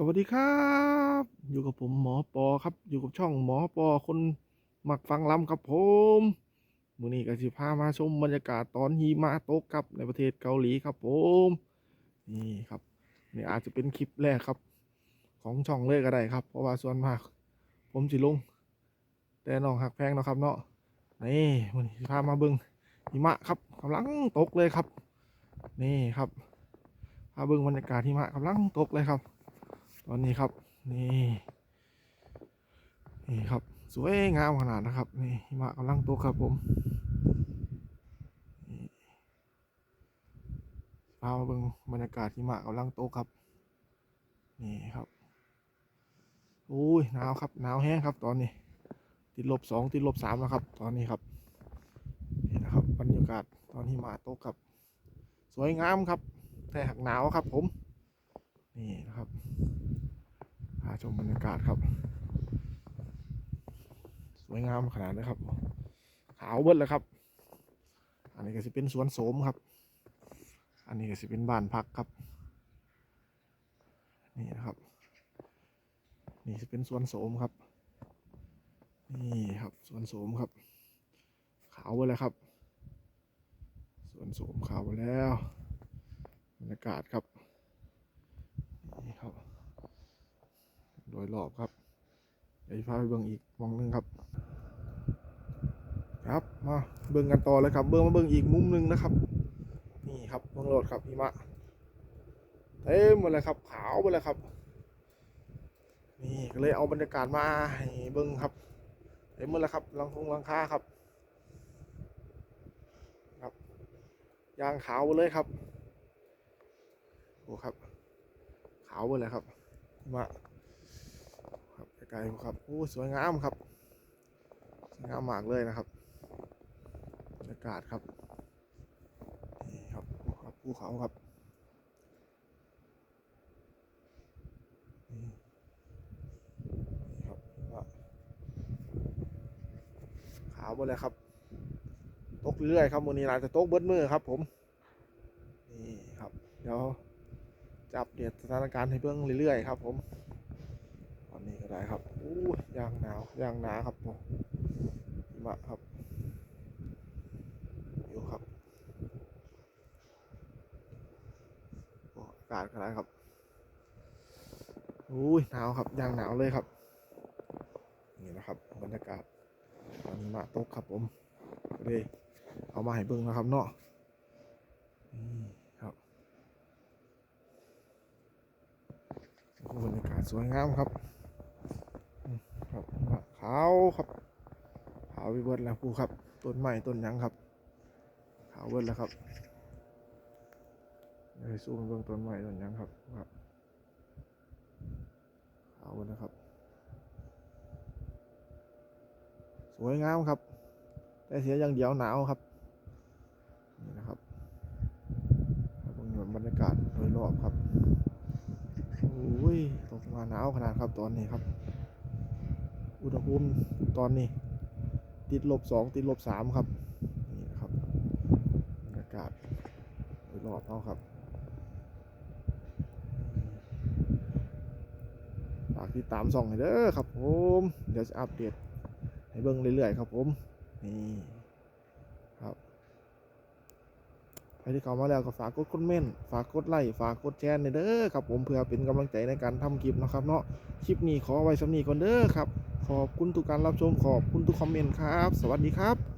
สวัสดีครับ อยู่กับผมหมอปอครับ อยู่กับช่องหมอปอคนหมักฟังลำครับผมมือนี้ก็สิพามาชมบรรยากาศตอนหิมะตกครับในประเทศเกาหลีครับผมนี่ครับนี่อาจจะเป็นคลิปแรกครับ ของช่องเลยก็ได้ครับ เพราะว่าส่วนมาก ผมสิลง แต่น้องหักแพงเนาะครับเนาะนี่มือนี้พามาเบิงหิมะครับกำลังตกเลยครับ นี่ครับพาเบิงบรรยากาศหิมะกำลังตกเลยครับ ตอนนี้ครับ นี่นี่ครับ สวยงามขนาดนะครับ นี่หิมะกำลังตกครับผมพามาเบิ่งบรรยากาศหิมะกำลังตกครับ นี่ครับโอ้ยหนาวครับหนาวแห้งครับ ตอนนี้ ติดลบสองติดลบสามแล้วครับ ตอนนี้ครับนี่นะครับบรรยากาศตอนหิมะตกครับ สวยงามครับ แต่หักหนาวครับผม นี่นะครับาชมบรรยากาศครับ สวยงามขนาดนี้ครับ ขาวเบิดเลยครับ อันนี้ก็จะเป็นสวนโสมครับ อันนี้ก็จะเป็นบ้านพักครับ นี่นะครับ นี่จะเป็นสวนโสมครับ นี่ครับสวนโสมครับ ขาวเบิดเลยครับ สวนโสมขาวแล้วบรรยากาศครับ นี่ครับ โด ยรอบครับเดี๋ยวพาไปเบิ่งอีกมองหนึงครับ ครับมาเบิ่งกันต่อเลยครับ เบิ่งมาเบิ่งอีกมุมหนึงนะครับ นี่ครับเบิ่งโหลดครับหิมะเต็มหมดเลยครับ ขาวหมดเลยครับ นี่ก็เลยเอาบรรยากาศมาให้เบิ่งครับเต็มหมดเลยครับลังคงลังคาครับครับยางขาวหมดเลยครับโอ้ครับ ขาวหมดเลยครับมะครับ ไกลครับโอ้สวยงามครับสวยงามมากเลยนะครับบรรยากาศครับนี่ครับครับภูเขาครับนี่ครับขาวหมดเลยครับตกเรื่อยครับวันนี้อาจจะตกเบิดมือครับ ผมนี่ครับเดี๋ยวจับเดียดสถานการณ์ให้เบิ่งเรื่อยๆครับ ผม อนนี้ก็ได้ครับอู้ยยางหนาวยางหนาครับผมมะครับอยู่ครับโอ้อากาศก็ได้ครับอู้ยหนาวครับยางหนาวเลยครับ นี่นะครับบรรยากาศตอนมะตกครับผมเลยเอามาให้เบิ่งนะครับเนาะครับโอ้บรรยากาศสวยงามครับ ขาวครับขาวไปเบิดแล้วผู้ครับต้นไม้ต้นยังครับขาวเบิดแล้วครับเดี๋ยวให้ซูมเบื้องต้นไม้ต้นยังครับครับขาวเบิดแล้วครับ สวยงามครับ แต่เสียอย่างเดียวหนาวครับนี่นะครับครับเบิ่งบรรยากาศโดยรอบครับโอ้ยตกมาหนาวขนาดครับตอนนี้ครับ อุณหภูมิตอนนี้ ติดลบสองติดลบสามครับ นี่นะครับอากาศรอบเขาครับฝากติดตามส่องให้เด้อครับผม เดี๋ยวจะอัปเดตให้เบิ่งเรื่อยๆครับผม นี่ครับใครที่เข้ามาแล้วก็ฝากกดคอมเมนต์ฝากกดไลค์ฝากกดแชร์ในเด้อครับผมเพื่อเป็นกำลังใจในการทำคลิปนะครับเนาะคลิปนี้ขอไว้สำนีก่อนเด้อครับ ขอบคุณทุกการรับชมขอบคุณทุกคอมเมนต์ครับ สวัสดีครับ